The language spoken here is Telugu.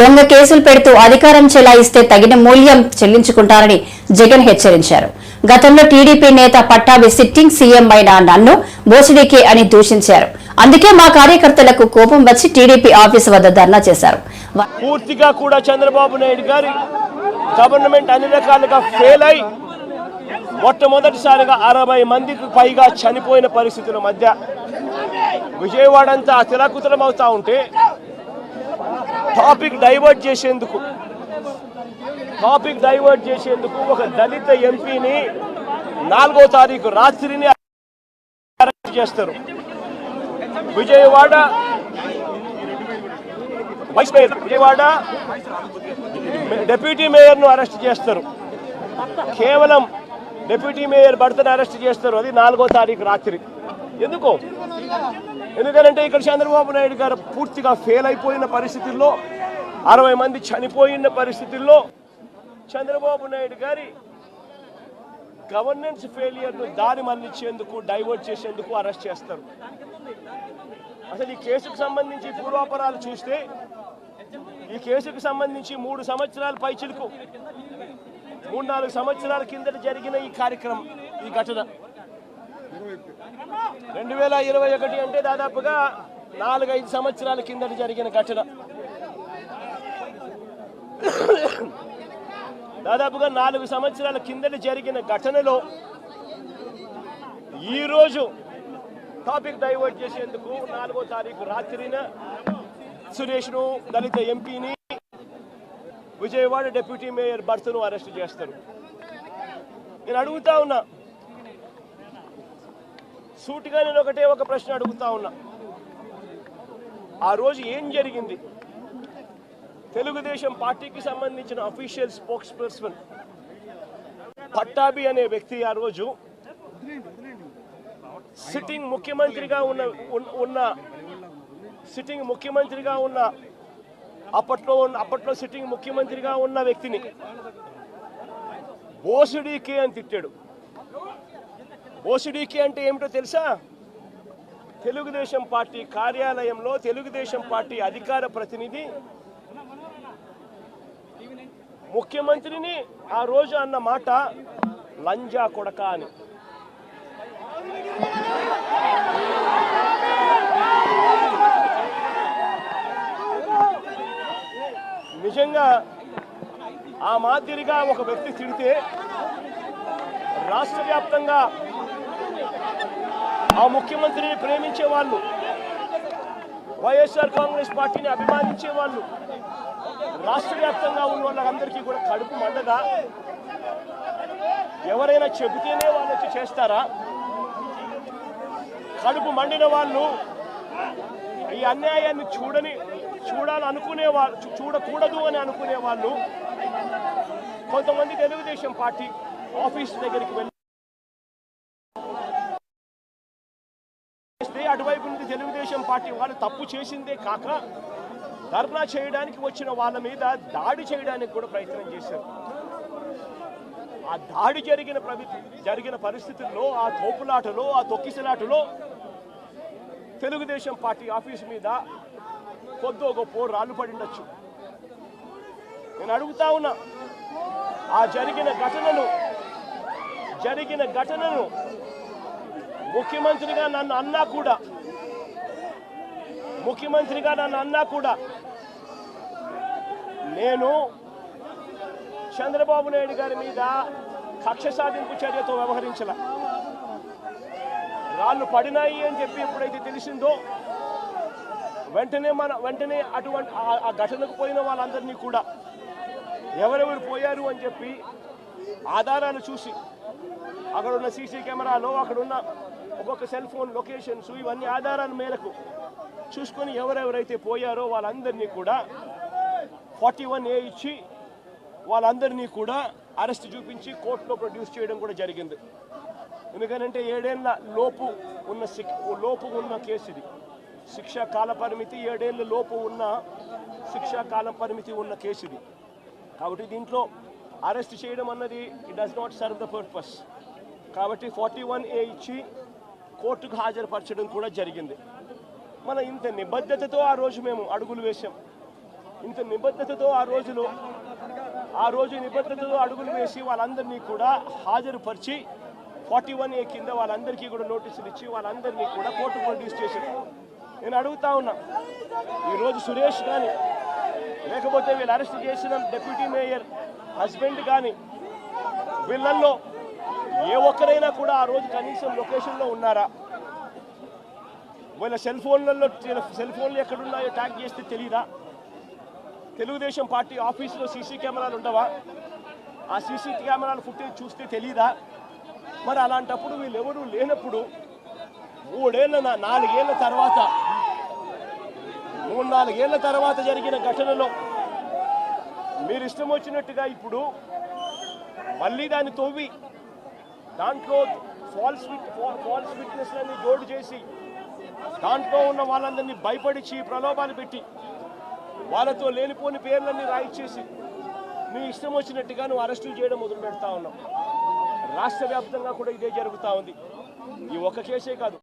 దొంగ కేసులు పెడుతూ అధికారం చెలాయిస్తే తగిన మూల్యం చెల్లించుకుంటారని జగన్ హెచ్చరించారు. గతంలో టీడీపీ నేత పట్టాభి సిట్టింగ్ సీఎం అయిన నన్ను బోసిడీకే అని దూషించారు. అందుకే మా కార్యకర్తలకు కోపం వచ్చి టీడీపీ ఆఫీసు వద్ద ధర్నా చేశారు. పూర్తిగా కూడా చంద్రబాబు నాయుడు గారి గవర్నమెంట్ అన్ని రకాలుగా ఫెయిల్ అయి మొట్టమొదటిసారిగా అరవై మందికి పైగా చనిపోయిన పరిస్థితుల మధ్య విజయవాడ అంతా అతిలకుతలం అవుతా ఉంటే టాపిక్ డైవర్ట్ చేసేందుకు. టాపిక్ డైవర్ట్ చేసేందుకు ఒక దళిత ఎంపీని నాలుగో తారీఖు రాత్రిని అరెస్ట్ చేస్తారు. Vijayawada vice mayor Vijayawada deputy మేయర్ను arrest చేస్తారు. కేవలం డెప్యూటీ మేయర్ భర్తను అరెస్ట్ చేస్తారు. అది నాలుగో తారీఖు రాత్రి. ఎందుకు? ఎందుకంటే ఇక్కడ చంద్రబాబు నాయుడు గారు పూర్తిగా ఫెయిల్ అయిపోయిన పరిస్థితుల్లో అరవై మంది చనిపోయిన పరిస్థితుల్లో చంద్రబాబు నాయుడు గారి గవర్నెన్స్ ఫెయిలియర్ను దారి మళ్ళించేందుకు డైవర్ట్ చేసేందుకు అరెస్ట్ చేస్తారు. అసలు ఈ కేసుకు సంబంధించి పూర్వాపరాలు చూస్తే ఈ కేసుకు సంబంధించి మూడు సంవత్సరాల పైచిలకు మూడు నాలుగు సంవత్సరాల కిందట జరిగిన ఈ కార్యక్రమం ఈ ఘటన. రెండు వేల ఇరవై ఒకటి అంటే దాదాపుగా నాలుగైదు సంవత్సరాల కిందట జరిగిన ఘటన. దాదాపుగా నాలుగు సంవత్సరాల కిందట జరిగిన ఘటనలో ఈరోజు టాపిక్ డైవర్ట్ చేసేందుకు నాలుగో తారీఖు రాత్రిన సురేష్ను దళిత ఎంపీని విజయవాడ డిప్యూటీ మేయర్ భర్తను అరెస్ట్ చేస్తారు. నేను అడుగుతా ఉన్నా సూటిగా నేను ఒకటే ఒక ప్రశ్న అడుగుతా ఉన్నా. ఆ రోజు ఏం జరిగింది? తెలుగుదేశం పార్టీకి సంబంధించిన అఫీషియల్ స్పోక్స్ పర్సన్ పట్టాభి అనే వ్యక్తి ఆ రోజు సిట్టింగ్ ముఖ్యమంత్రిగా ఉన్న ఉన్న- ఉన్న సిట్టింగ్ ముఖ్యమంత్రిగా ఉన్న అప్పట్లో ఉన్న అప్పట్లో సిట్టింగ్ ముఖ్యమంత్రిగా ఉన్న వ్యక్తిని బోసుడీకే అని తిట్టాడు. ఓసిడికి అంటే ఏమిటో తెలుసా? తెలుగుదేశం పార్టీ కార్యాలయంలో తెలుగుదేశం పార్టీ అధికార ప్రతినిధి ముఖ్యమంత్రిని ఆ రోజు అన్న మాట లంజా కొడక అని. నిజంగా ఆ మాదిరిగా ఒక వ్యక్తి తిడితే రాష్ట్ర వ్యాప్తంగా ఆ ముఖ్యమంత్రిని ప్రేమించే వాళ్ళు వైఎస్ఆర్ కాంగ్రెస్ పార్టీని అభిమానించే వాళ్ళు రాష్ట్ర వ్యాప్తంగా ఉన్న వాళ్ళందరికీ కూడా కడుపు మండదా? ఎవరైనా చెబితేనే వాళ్ళు వచ్చి చేస్తారా? కడుపు మండిన వాళ్ళు ఈ అన్యాయాన్ని చూడని చూడాలనుకునే వాళ్ళు చూడకూడదు అని అనుకునే వాళ్ళు కొంతమంది తెలుగుదేశం పార్టీ ఆఫీస్ దగ్గరికి వెళ్ళి అటువైపు నుండి తెలుగుదేశం పార్టీ వాళ్ళు తప్పు చేసిందే కాక ధర్నా చేయడానికి వచ్చిన వాళ్ళ మీద దాడి చేయడానికి కూడా ప్రయత్నం చేశారు. ఆ దాడి జరిగిన జరిగిన పరిస్థితుల్లో ఆ తోపులాటలో ఆ తొక్కిసలాటలో తెలుగుదేశం పార్టీ ఆఫీస్ మీద కొద్దో గొప్ప రాళ్ళు పడిండొచ్చు నేను అడుగుతా ఉన్నా ఆ జరిగిన ఘటనను జరిగిన ఘటనను ముఖ్యమంత్రిగా నన్ను అన్నా కూడా. ముఖ్యమంత్రిగా నన్ను అన్నా కూడా. నేను చంద్రబాబు నాయుడు గారి మీద కక్ష సాధింపు చర్యతో వ్యవహరించల. రాళ్ళు పడినాయి అని చెప్పి ఎప్పుడైతే తెలిసిందో వెంటనే మన వెంటనే అటువంటి ఆ- ఆ ఘటనకు పోయిన వాళ్ళందరినీ కూడా ఎవరెవరు పోయారు అని చెప్పి ఆధారాలు చూసి అక్కడ ఉన్న సీసీ కెమెరాలో అక్కడ ఉన్న ఒక్కొక్క సెల్ ఫోన్ లొకేషన్స్ ఇవన్నీ ఆధారాల మేరకు చూసుకొని ఎవరెవరైతే పోయారో వాళ్ళందరినీ కూడా ఫార్టీ వన్ ఏ ఇచ్చి వాళ్ళందరినీ కూడా అరెస్ట్ చూపించి కోర్టులో ప్రొడ్యూస్ చేయడం కూడా జరిగింది. ఎందుకనంటే ఏడేళ్ళ లోపు ఉన్న లోపు ఉన్న కేసు ఇది. శిక్షా కాల పరిమితి ఏడేళ్ళ లోపు ఉన్న శిక్షా కాల పరిమితి ఉన్న కేసు ఇది. కాబట్టి దీంట్లో అరెస్ట్ చేయడం అన్నది it does not serve the purpose కాబట్టి ఫార్టీ వన్ ఏ ఇచ్చి కోర్టుకు హాజరుపరచడం కూడా జరిగింది. మన ఇంత నిబద్ధతతో ఆ రోజు మేము అడుగులు వేశాం. ఇంత నిబద్ధతతో ఆ రోజులో ఆ రోజు నిబద్ధతతో అడుగులు వేసి వాళ్ళందరినీ కూడా హాజరుపరిచి ఫార్టీ వన్ ఏ కింద వాళ్ళందరికీ కూడా నోటీసులు ఇచ్చి వాళ్ళందరినీ కూడా కోర్టు ప్రొడ్యూస్ చేశారు నేను అడుగుతా ఉన్నా ఈరోజు సురేష్ కానీ లేకపోతే వీళ్ళు అరెస్ట్ చేసిన డెప్యూటీ మేయర్ హస్బెండ్ కానీ వీళ్ళల్లో ఏ ఒక్కరైనా కూడా ఆ రోజు కనీసం లొకేషన్లో ఉన్నారా? వీళ్ళ సెల్ ఫోన్లలో సెల్ ఫోన్లు ఎక్కడున్నాయో ట్యాగ్ చేస్తే తెలియదా తెలుగుదేశం పార్టీ ఆఫీసులో సీసీ కెమెరాలు ఉండవా? ఆ సీసీ కెమెరాలు ఫుటేజ్ చూస్తే తెలియదా మరి అలాంటప్పుడు వీళ్ళెవరూ లేనప్పుడు మూడేళ్ళ నాలుగేళ్ళ తర్వాత మూడు నాలుగేళ్ళ తర్వాత జరిగిన ఘటనలో మీరు ఇష్టం వచ్చినట్టుగా ఇప్పుడు మళ్ళీ దాన్ని తోవి దాంట్లో ఫాల్స్ విట్ ఫాల్స్ విట్నెస్లని జోడు చేసి దాంట్లో ఉన్న వాళ్ళందరినీ భయపడిచి ప్రలోభాలు పెట్టి వాళ్ళతో లేనిపోని పేర్లన్నీ రాయిచ్చేసి మీ ఇష్టం వచ్చినట్టుగా నువ్వు అరెస్టులు చేయడం మొదలు పెడతా ఉన్నావు. రాష్ట్ర వ్యాప్తంగా కూడా ఇదే జరుగుతూ ఉంది. ఈ ఒక్క కేసే కాదు.